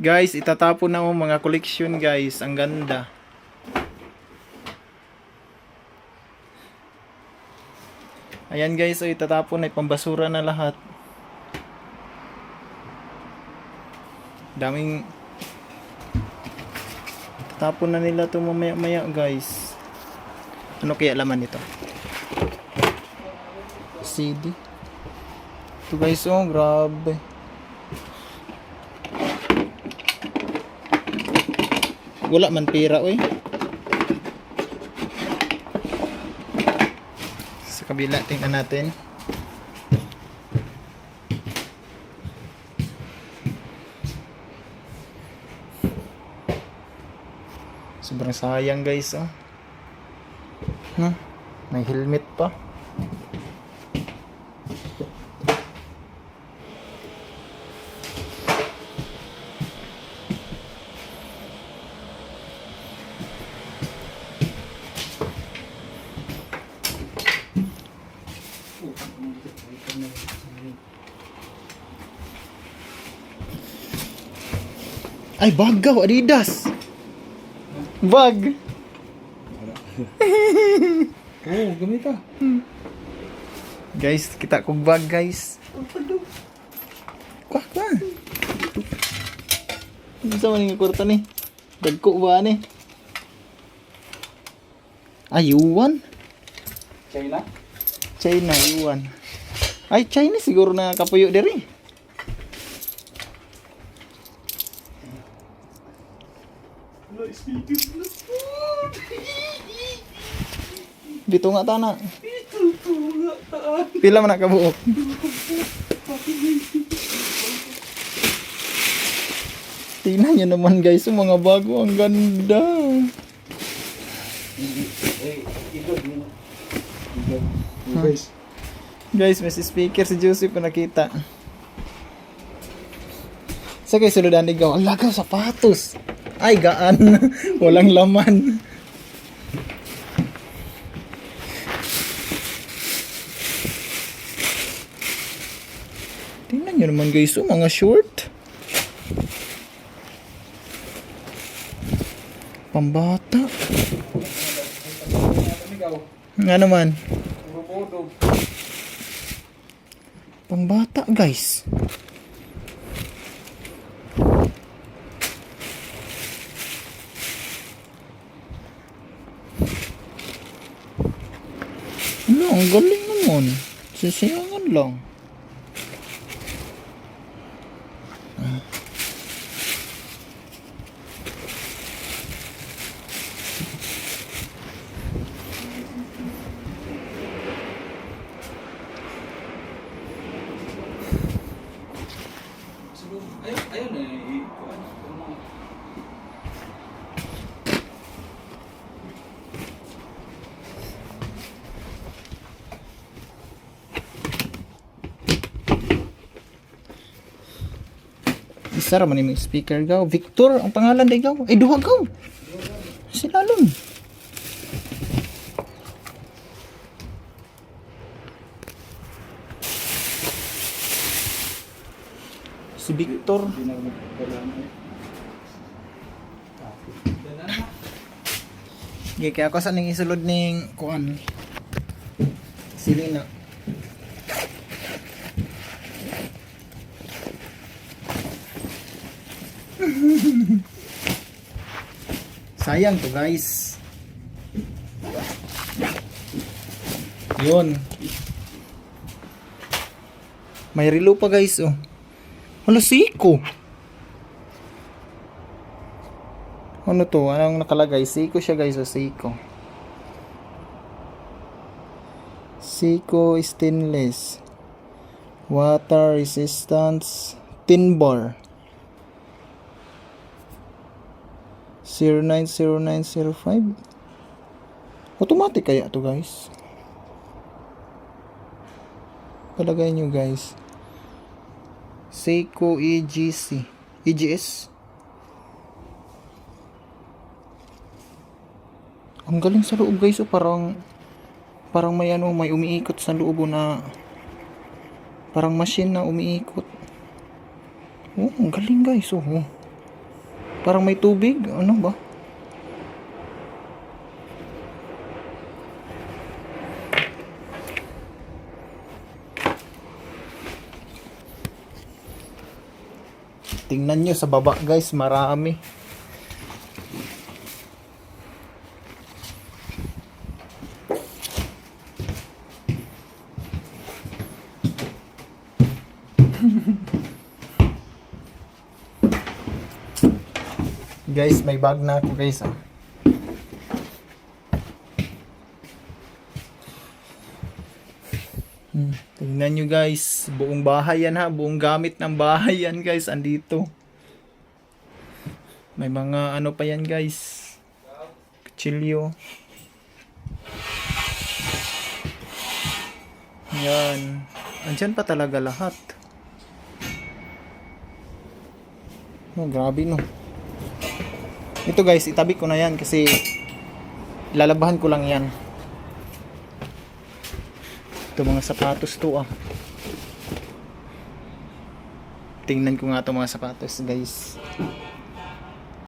Guys, itatapon na mga collection guys. Ang ganda. Ayan guys, so itatapon na pambasura na lahat. Daming Tatapon na nila to mamaya maya guys. Ano kaya laman nito? CD. Ito guys, oh, grabe. Wala man pera, oy. Sa kabila, tingnan natin. Sobrang sayang guys, oh. Huh? May helmet pa. Ay, bagaw, Adidas. Bag. Oo, gamit ah. Guys, kita kong bag, guys. Kuha, kuha. Ano sa maning kwarta ni? Dagko ba ni? Ay, yuan. China? China, yuan. Ay, China siguro na kapuyo diri. Dito nga tana. Pila man na kabuok. Tingnan nyo naman guys, yung mga bago, ang ganda. Eh, ito din. Ito. Guys. Guys, may si speaker si Joseph pa nakita. Sa kay suludan ligaw, ang lagaw sapatos. Ay, gaan. Walang laman. Tingnan nyo naman guys, oh, mga short. Pambata. Nga naman. Pangbata, guys. Ano, galing naman. Sisiyangan lang. Ra man yung speaker gaw. Victor, ang pangalan day gaw. Ay, duha gaw. Sila lun. Si Victor. Eh. Sige, kaya ako sa ning isulod ning kuan. Si Sayang to guys. Yun. May relo pa guys oh. Wala siko. Ano to? Anong nakalagay? Seiko siya guys, o Seiko. Seiko stainless. Water resistance tin bar. 090905. Automatic kaya to guys. Palagay nyo guys. Seiko EGC. EGS. Ang galing sa loob guys, oh, parang parang may ano, may umiikot sa loob oh, na parang machine na umiikot. Oh, ang galing guys. Oh. oh. Parang may tubig. Ano ba? Tingnan nyo sa baba guys, marami. Guys, may bag na ako guys ah. Hmm, tingnan nyo guys, buong bahay yan ha, buong gamit ng bahay yan guys, andito. May mga ano pa yan guys. Kutsilyo. Yan. Andyan pa talaga lahat. Oh, grabe no. Ito guys, itabi ko na yan kasi lalabahan ko lang yan. Ito mga sapatos to ah. Tingnan ko nga to mga sapatos guys.